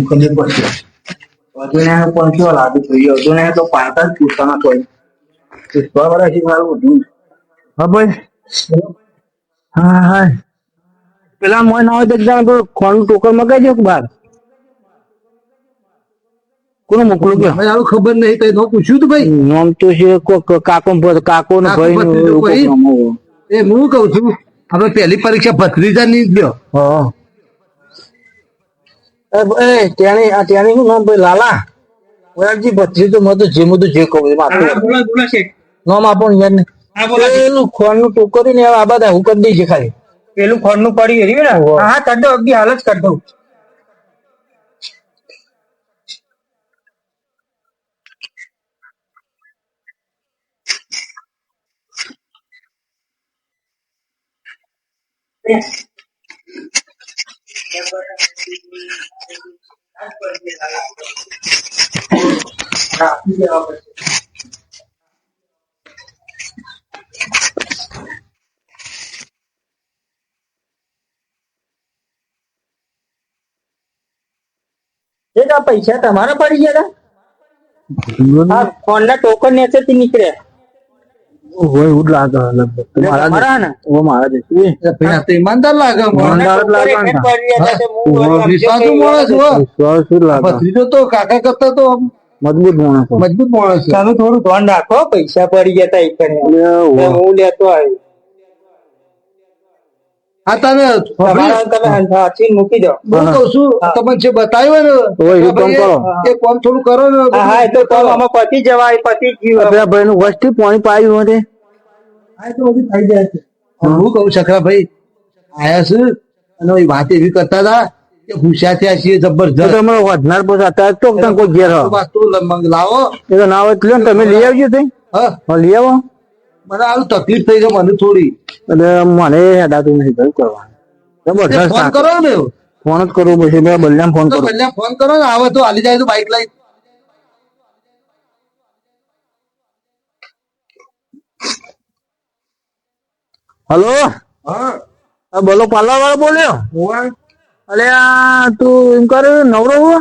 ખબર પડશે અજુને પણ કેવો લાગુ જોઈએ અજુને તો પાડતા જ પૂછતા કોઈ પુષ્પા વર્ષથી મારું બધું હા ભાઈ હા હા પેલા મોય ના હોય તો એકદમ ખોનું ટોકર મગાઈ દો બાર કોને મોકલું કે ભાઈ આવું ખબર નહીં તો એનો પૂછ્યું તું ભાઈ નામ તો છે કોક કાકો ને ભ- કાકો ને કાકો ભાઈ ભત્રીજો નું ભાઈ? કોક નામ હોય. એ હું કઉ છું આપણે પહેલી પરીક્ષા ભત્રીજા ની જ લ્યો. એ એ ત્યાંની આ ત્યાંની શું નામ ભાઈ? લાલા? ઓયાજી ભત્રી તો મત જે મત જે કહું એમ નામ આપો યાર. ને પેલું ખોનનું ટોકરી ને આ બધા હું કરી દઈશ ખાલી. પેલું ખોનનું પડી રહ્યું ને? હા. કાઢ દો અગદી હાલ જ કરી દઉં. પૈસા તમારા પડી ગયા ફોન ના ટોકન નેચેથી નીકળ્યા. હોય એવું લાગે. મારા તમારા ને? ઓ મારા જ તો ઈમાનદાર લાગે ઈમાનદાર. લાગે તો હું ઓહો, વળી વિશ્વાસુ માણસ હો. વિશ્વાસ લાગે ભત્રીજો તો કાકા કરતા તો મજબૂત માણસ. મજબૂત માણસ તમે થોડું ધ્યાન રાખો પૈસા પડી ગયા હતા એક હું લેતો આવ્યો હા તમે તમે હાચીને મૂકી દો. હું કઉ છું તમે જે બતાવ્યો તો એ કામ કરો. એ કોમ થોડું કરો ને હા હા એ તો તમે આમાં પતી જવાય પતી જ ગયું. પેલા ભાઈ નું વસ્તી પાણી પાયું હા, તો બધું થઈ જાય છે. હું કઉ શકરાભાઈ આયા છે અને એ વાત એવી કરતા હતા કે ભૂસ્યા થયા છીએ જબરજસ્ત. તમે વધનાર પછી અત્યારે તો તમે કોઈ ઘેર લાવો. એ તો ના હોય ને તમે લઈ આવજો તે. હા. હા, લઈ આવો. મને આવું તકલીફ થઈ છે મને થોડી. અને મને હેડાતું નથી કયું કરવાનું. ફોન કરો ને ફોન જ કરવો પછી મેં બલ્યામ ફોન કરો. બલ્યામ ફોન કરો ને આવે તો હાલી જાય તો બાઈક લઈ હલો? હા. બોલો પાર્લર વાળો બોલ્યો અલે તું એમ કર નવરો હો?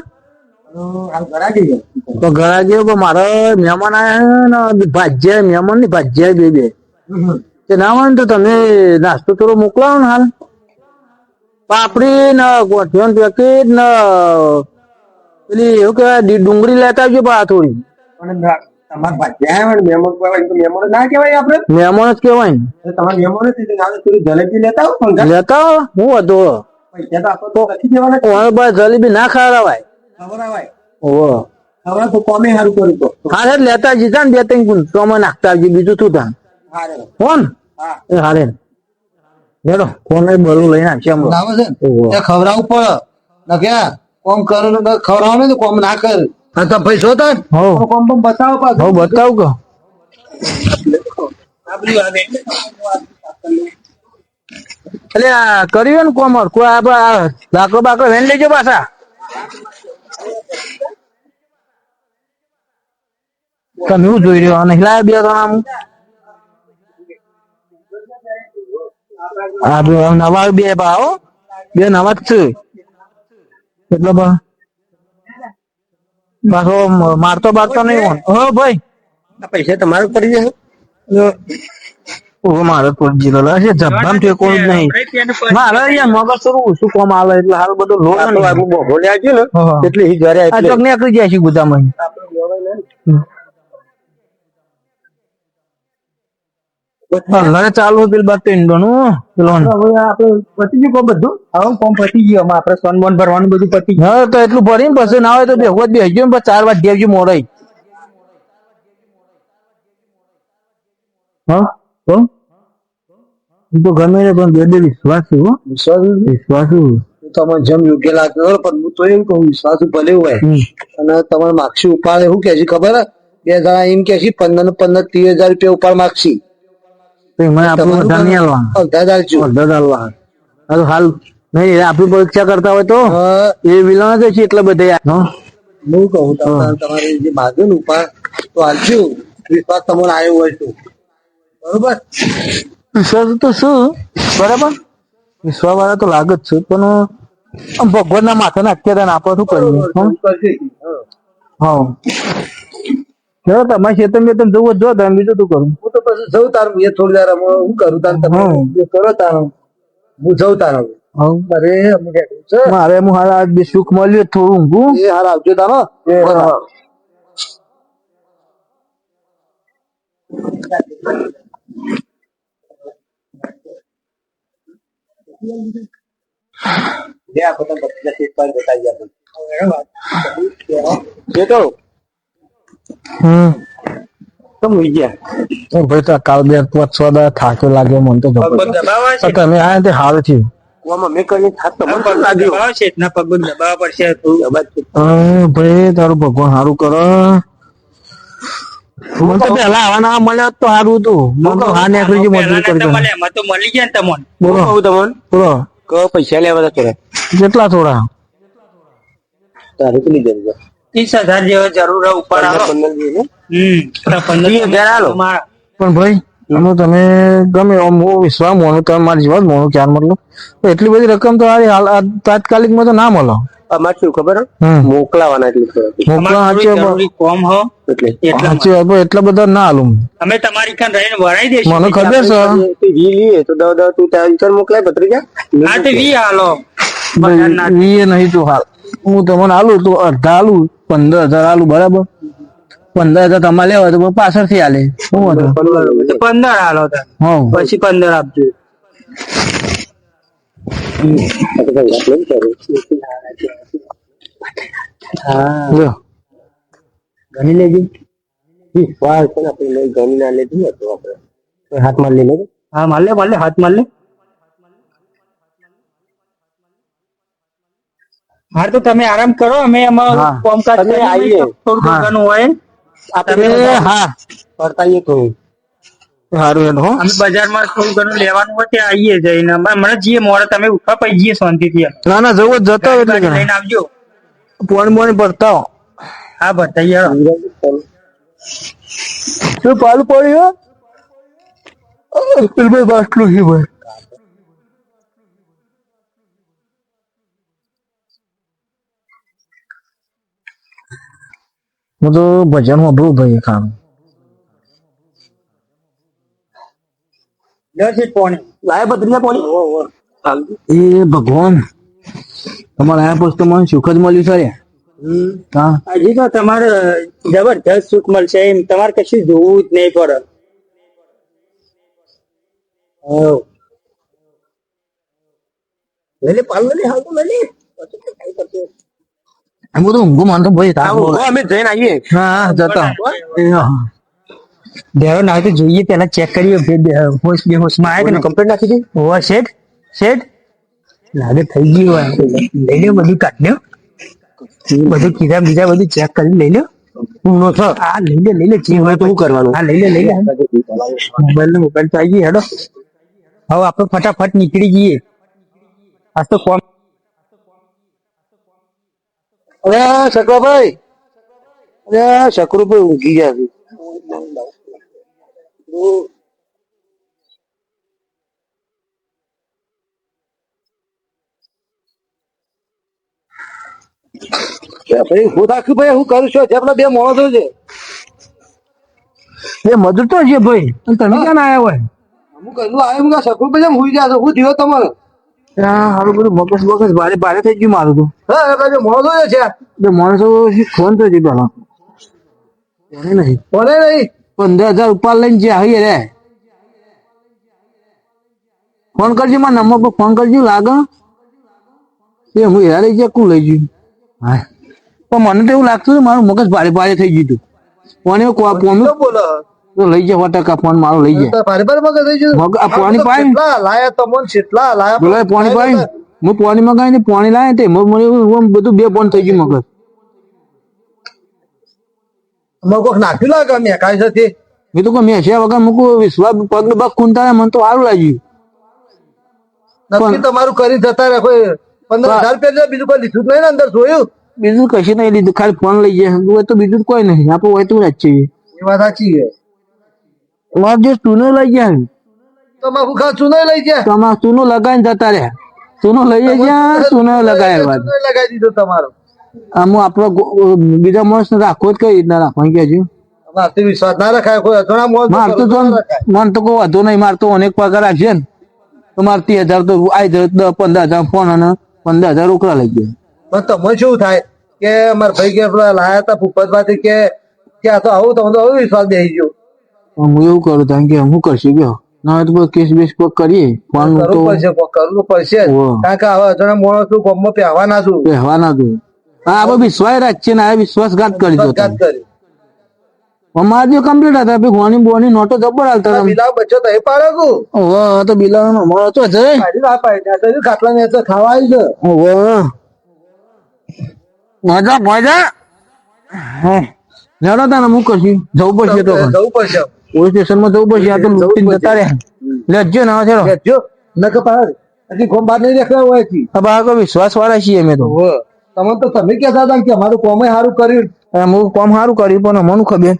તો ઘરે ગયો મારે મહેમાન આયા ને ભાજ્યા મહેમાનની ભાજ્યા બે બે. તે ના હોય ને તો તમે નાસ્તો થોડો મોકલાવો ને હાલ. પાપડી ને ગોઠિયો પેકેટ ને પેલી એવું કેવાય ડુંગળી લેતા આવજો પા થોડી. જલેબી ના ખાવડાવાય હા સર લેતા જીતા ને બે ત્રણ ગુણ. નાખતા આવજો. બીજું શું થાય? હારે. હા એ હારે. લેડો લઈ બરું લઈને આવશે હમણાં. લાવે છે ને. ઓહો. ત્યાં ખવડાવવું પડે. કોમ કરે ખવડાવો ને તો કોમ ના કરે. હા તો પૈસો તો હો. કોમ પણ બતાવો હો પાછું બતાવ કે એટલે કર્યું ને કોમર કોઈ લાકડો બાકડો વેન લેજો પાછા. તમે શું જોઈ રહ્યો? અને હિલાય બે ત્રણ આમ? હા બે નવા બે બા હો. બે નવા જ છે. એટલે બા. પાછો મારતો મારતો બારતો નહીં હો ભાઈ. પૈસા તમારે પડી ઓ મારે તો જીલો છે જબ્બામ ઠેકો જ નહીં. મારે યાર મગજ થોડું ઓછું કોમ આવે એટલે હાલ બધું લોડ ને બોલ્યા છે ને એટલે ઈ ઘરે આ ચોક નીકળી જાય છે ગુદામાં લડે ચાલુ પેલ બાદ તો નું પેલો. પતી ગયું કોમ બધું? હવે કોમ પતી ગયું આપણે સોન બોન ભરવાનું બધું પતી ગયું. હા તો એટલું ભરીને પછી ના હોય તો બે જ બેસજો ને પછી ચાર વાર દેવજો મોડાઈ હા? તો હું તો ગમે તે પણ બે વિશ્વાસુ હો. વિશ્વાસુ તમને જેમ યોગ્ય લાગતો હોય પણ હું તો એમ કહું વિશ્વાસુ ભલે હોય. અને તમારે માક્ષી ઉપાડે શું કે છે ખબર બે જણા એમ કે છે પંદર ને પંદર ત્રીસ હજાર રૂપિયા ઉપાડ તો હાલ નહીં આપણી પરીક્ષા કરતા હોય તો? એ વિલણ જ છે એટલે બધે હા? કહું તમારે તમારે જે માગે ને ઉપાડ તો હાલજો વિશ્વાસ તમને આવ્યો હોય તો. બરોબર? વિશ્વાસ તો શું બરાબર? વિશ્વા વાળા તો લાગે જ છે પણ ભગવાનના માથે નાખ્યા હતા ને આપણે શું કરીએ? હં? હા. હા. તમારે ખેતર બેતર જવું હોય જો તમે બીજું શું કરું? હું તો પછી જઉં તારું એ થોડી વાર હું કરું તાર તમે કરો તારું. હું જઉં તારું હા. છે. મારે હું હાલ આજ બે સુખ મળ્યું થોડું ઊંઘું એ હાલ આવજો તારો. બરાબર. હમ કાલ બે પાંચ થાક્યો લાગ્યો મને તો તમે આ તે હાલ થયું ભગવાન સારું કરો. મને તો પેલા તો સારું હતું. મને તો હા નીકળી મજૂરી કરી મળે, તો ગયા ને તમને. બોલો. કહું તમને? બોલો. કે પૈસા લેવા હતા થોડા કેટલા થોડા. તારે કેટલી જરૂર? ત્રીસ હજાર જેવો જરૂર ઉપર પંદર આવો? હમ. પંદર હજાર આલો. પણ ભાઈ એમાં તમે ગમે હું વિશ્વાસ મોનું તમે મારી જીવન મોનું ક્યાં મતલબ એટલી બધી રકમ તો તાત્કાલિક તાત્કાલિકમાં તો ના મળે. અમારે શું ખબર મોકલાવાના એટલે હો એટલે. બધા ના હાલું. અમે તમારી કાન રહીને વરાઈ દઈશું. મને ખબર છે તે વી લઈએ તો દવા દવા તું ત્યાં વિચાર મોકલાય ભત્રીજા હા તો વી હાલો. બજારના. નહીં તો હાલ. હું તમને હાલું તો અડધા આલું પંદર હજાર હાલું બરાબર? પંદર હજાર તમારે લેવા તો પાછળથી હાલે. શું પંદર હાલો. તાર. હા પછી પંદર આપજો. ગણી લેજો આપણે લઈ ગમી ના લેતું ને તો આપણે હાથમાં લઈ લે હા માલ લે લે હાથ માલ લે હા તો તમે આરામ કરો અમે અમારું. કામકાજ આવીએ. થોડું હા. હોય હા કરતાઈએ થોડું સારું હેડ હો. અમે બજારમાં થોડું ઘણું લેવાનું હોય ત્યાં આવીએ જઈને. મને જઈએ મોડે તમે ઉઠવા પછી જઈએ શાંતિથી ના ના જવો જતો એટલે લઈને આવજો. પોણ પોણી ભરતા હા ભરતા. શું પાલ પડ્યો ભાઈ બાટલું છે ભાઈ. હું તો ભજન વાપરું ભાઈ ખાવાનું લ્યો છે પોણી લાય ભત્રીજા પાણી એ ભગવાન. તમારા આયા પોસ્ટ મને સુખ જ મળ્યું છે હજી તો તમારે જબરજસ્ત સુખ મળશે એમ. તમારે કશું જોવું જ નહીં પડે. લઈ લે પાલ લઈ હાલ લઈ લે એમ બધું ઊંઘું મને ભાઈ અમે જઈને આવીએ. હા જતા. દેવો ના તો જોઈએ પેલા ચેક કરીએ હોશ બે હોશમાં આવે કે કમ્પ્લેટ નાખી દે. ઓવા શેઠ શેઠ. લાગે થઈ ગયું હોય. લઈ લે બધું કાઢ લ્યો. બધું કીધા બીજા બધું ચેક કરી લઈ લો હું નો છો આ લઈ લે લઈ લે જે હોય તો હું કરવાનું? હા લઈ લે લઈ લે. મોબાઈલ નો મોબાઈલ તો આવી ગઈ હેડો. હવે આપણે ફટાફટ નીકળી જઈએ. આ તો કોમ અરે શકવાભાઈ અરે શકરુભાઈ ઊંઘી ગયા છે. ભાઈ હું ભાઈ હું કરું છું. જેટલા બે માણસો છે. એ મજૂર તો છે ભાઈ. તમે ક્યાં આવ્યા હોય? હું આવ્યો હું હું થયો તમારે? હારું બધું મગજ મગજ ભારે ભારે થઈ ગયું મારું તો. હા માણસો છે. માણસો ફોન થયો છે પેલા કોને નહીં. નહીં? પંદર હજાર ઉપર લઈને જે આવી રે. ફોન કરજો મારા નંબર પર ફોન કરજો લાગે. એ હું હેરા લઈ જાય કું લઈ જયું હા. પણ મને તો એવું લાગતું મારું મગજ ભારે ભારે થઈ ગયું હતું. કોને કો- બોલો તો લઈ જાય ટકા ફોન મારો લઈ જાય તો ભારે ભારે મગજ થઈ ગયું. આ પાણી પાય લાયા તમને કેટલા લાયા. બોલાય પાણી પાય હું પાણી મગાવીને પાણી લાયા તે મને મને એવું- એવું બધું બે ફોન થઈ ગયું મગજ. અમારે કોક નાખ્યું લાગે અમે કાંઈ નથી એ તો કોઈ મેં વગર મૂકું વિશ્વાસ પગ બગ ખૂંટા મને તો સારું લાગ્યું. નક્કી તમારું કરી જતા કોઈ પંદર હજાર રૂપિયા બીજું કોઈ લીધું નહીં ને અંદર જોયું? બીજું કશું નહીં લીધું ખાલી ફોન લઈ જાય તો બીજું કોઈ નહીં આપણે હોય તો જ છીએ એ વાત સાચી છે. મારે જે ચૂનો લઈ ગયા તમાકુ ખા ચૂનો લઈ ગયા? તમારે ચૂનો લગાવીને જતા રહ્યા. ચૂનો લઈ ગયા ચૂનો લગાવ્યા લગાવી દીધો તમારો. આમ આપણો બીજા માણસ રાખવો જ કઈ રીતના રાખવાનું કે હજુ? વિશ્વાસ ના રખાય કોઈ અજાણા તો જો મન તો કોઈ વાંધો નહીં માર તો અનેક પગાર રાખશે ને. તો મારે હજાર તો આઈ જાય દસ પંદર હજાર ફોન અને પંદર હજાર રોકડા લઈ ગયા પણ તમે શું થાય કે મારા ભાઈ કે પેલા લાયા હતા ભૂપતમાંથી કે કે આ તો આવું તમે તો આવું વિશ્વાસ ગયો. હું એવું કરું તાં કે હું કરશું ગયો ના તો કેસ બેસ કોઈ કરીએ. ફોન કરવું પડશે કરવું પડશે. કારણ કે હવે અજાણા માણસનું ગમમાં પહેવાના છું. કહેવાના તો હા વિશ્વાસ રાખીએ ને વિશ્વાસઘાત કરી દો વિશ્વાસઘાત કરી. અમારે જે કમ્પ્લીટ હતા ભાઈ ગોની બોની નોટો જબર હાલતા હતા. બિલાવ બચ્યો તો એ પાડે ઓહો તો છે કાઢી ના આ તો હજુ ખાટલા ને તો ખાવા છે ઓહો. મજા મજા. લેડો તાને હું કરશું જવું પડશે તો જવું પડશે. પોલીસ સ્ટેશનમાં જવું પડશે આ તો લૂંટીને જતા રહ્યા. લેજો ના હવે લેજો. જો નકર પાડ. હજી ગોમ બહાર નહીં દેખાય હોય છે હવે વિશ્વાસ વાળા છીએ અમે તો. તમે તો તમે કહેતા હતા કે અમારું કોમે સારું કર્યું. અમુક કોમ સારું કર્યું, પણ અમને ખબર.